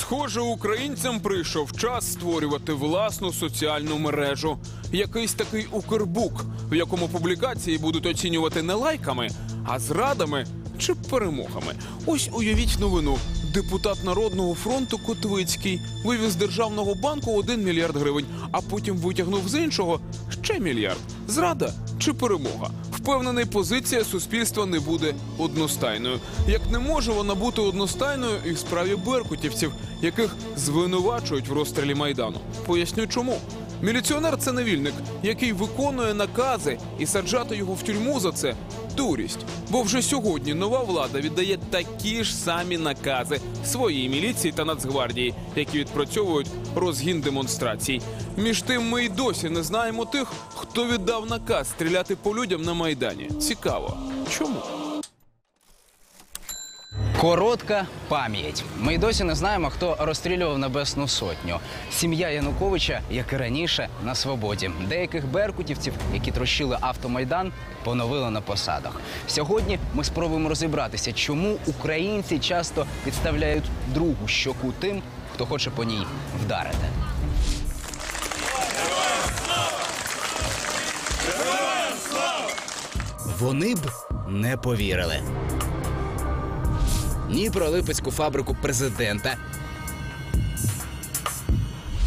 Схоже, українцям прийшов час створювати власну соціальну мережу. Якийсь такий укрбук, в якому публікації будуть оцінювати не лайками, а зрадами чи перемогами. Ось уявіть новину. Депутат Народного фронту Котвицький вивіз з державного банку 1 мільярд гривень, а потім витягнув з іншого ще мільярд. Зрада чи перемога? Впевнений, позиція суспільства не буде одностайною. Як не може вона бути одностайною і в справі беркутівців, яких звинувачують в розстрілі майдану. Поясню чому. Міліціонер це невільник, який виконує накази, і саджати його в тюрму за це дурість. Бо вже сьогодні нова влада віддає такі ж самі накази своїй міліції та нацгвардії, які відпрацьовують розгін демонстрацій. Між тим, ми й досі не знаємо тих, хто віддав наказ стріляти по людям на майдані. Цікаво, чому? Коротка пам'ять. Ми й досі не знаємо, хто розстрілював Небесну Сотню. Сім'я Януковича, як і раніше, на свободі. Деяких беркутівців, які трощили автомайдан, поновили на посадах. Сьогодні ми спробуємо розібратися, чому українці часто підставляють другу щоку тим, хто хоче по ній вдарити. Вони б не повірили. Ні про липецьку фабрику президента.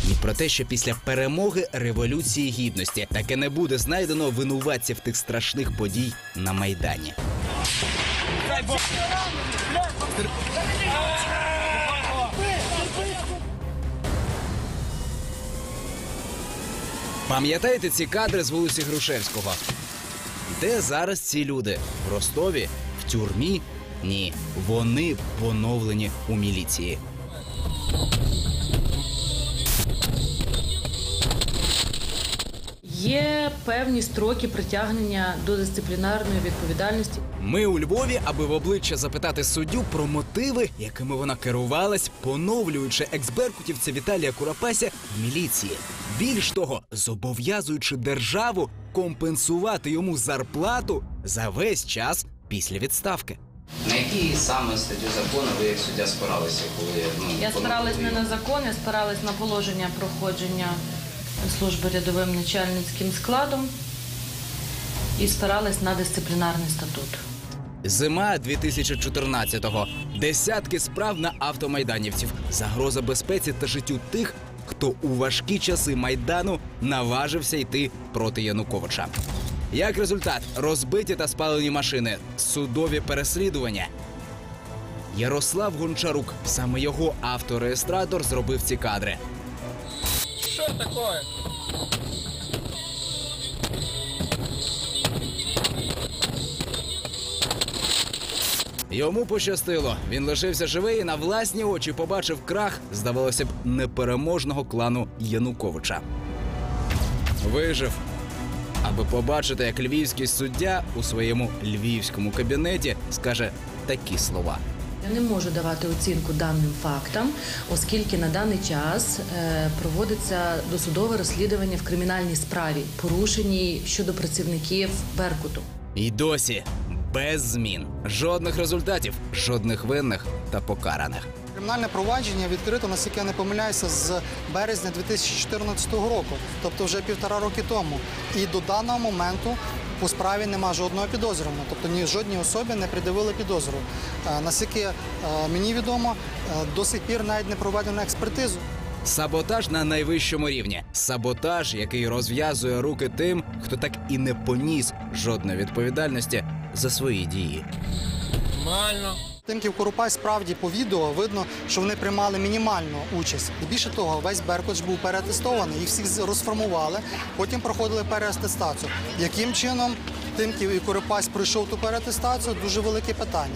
Ні про те, що після перемоги Революції Гідності таки не буде знайдено винуватців тих страшних подій на Майдані. Пам'ятаєте ці кадри з вулиці Грушевського? Де зараз ці люди? В Ростові? В тюрмі? Ні, вони поновлені у міліції. Є певні строки притягнення до дисциплінарної відповідальності. Ми у Львові, аби в обличчя запитати суддю про мотиви, якими вона керувалась, поновлюючи ексберкутівця Віталія Курапася в міліції. Більш того, зобов'язуючи державу компенсувати йому зарплату за весь час після відставки. На які саме статтю закону ви як суддя спиралися, коли ну, Я спиралась не на закон, я спиралась на положення проходження служби рядовим начальницьким складом і спиралась на дисциплінарний статут. Зима 2014-го. Десятки справ на автомайданівців. Загроза безпеці та життю тих, хто у важкі часи майдану наважився йти проти Януковича. Як результат, розбиті та спалені машини, судові переслідування. Ярослав Гончарук, саме його автореєстратор, зробив ці кадри. Що таке? Йому пощастило. Він лишився живий і на власні очі побачив крах, здавалося б, непереможного клану Януковича. Вижив. Аби побачити, як львівський суддя у своєму львівському кабінеті скаже такі слова. Я не можу давати оцінку даним фактам, оскільки на даний час е, проводиться досудове розслідування в кримінальній справі, порушеній щодо працівників Беркуту. І досі без змін, жодних результатів, жодних винних та покараних. Кримінальне провадження відкрито, наскільки я не помиляюся, з березня 2014 року, тобто вже півтора роки тому. І до даного моменту у справі нема жодного підозрюваного, тобто ні жодній особі не придивили підозру. Е, Наскільки е, мені відомо, е, до сих пір навіть не проведено експертизу. Саботаж на найвищому рівні. Саботаж, який розв'язує руки тим, хто так і не поніс жодної відповідальності за свої дії. Тимків Корупай справді по відео видно, що вони приймали мінімальну участь. І більше того, весь Беркут був переатестований, їх всіх розформували, потім проходили переатестацію. Яким чином Тимків і Корупай пройшов ту переатестацію, дуже велике питання.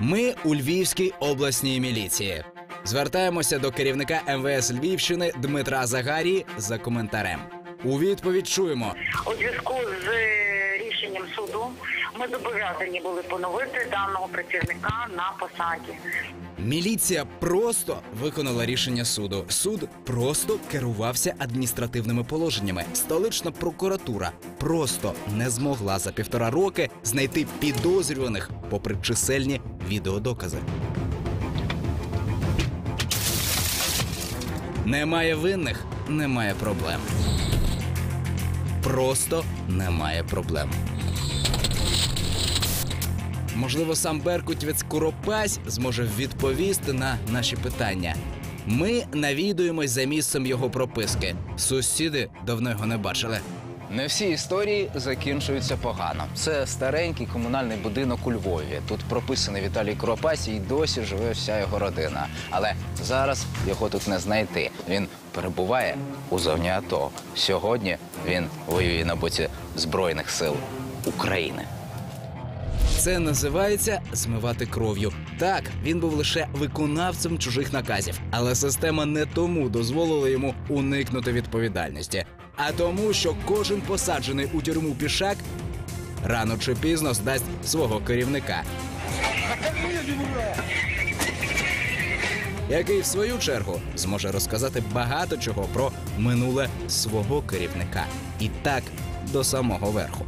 Ми у Львівській обласній міліції. Звертаємося до керівника МВС Львівщини Дмитра Загарії за коментарем. У відповідь чуємо. У зв'язку з е, рішенням суду ми зобов'язані були поновити даного працівника на посаді. Міліція просто виконала рішення суду. Суд просто керувався адміністративними положеннями. Столична прокуратура просто не змогла за півтора роки знайти підозрюваних, попри чисельні відеодокази. Немає винних, немає проблем. Просто немає проблем. Можливо, сам Беркутівець Куропась зможе відповісти на наші питання. Ми навідуємось за місцем його прописки. Сусіди давно його не бачили. Не всі історії закінчуються погано. Це старенький комунальний будинок у Львові. Тут прописаний Віталій Куропась і досі живе вся його родина. Але зараз його тут не знайти. Він перебуває у зоні АТО. Сьогодні він воює на боці Збройних сил України. Це називається змивати кров'ю. Так, він був лише виконавцем чужих наказів, але система не тому дозволила йому уникнути відповідальності, а тому, що кожен посаджений у тюрму пішак рано чи пізно здасть свого керівника. Який в свою чергу зможе розказати багато чого про минуле свого керівника, і так до самого верху.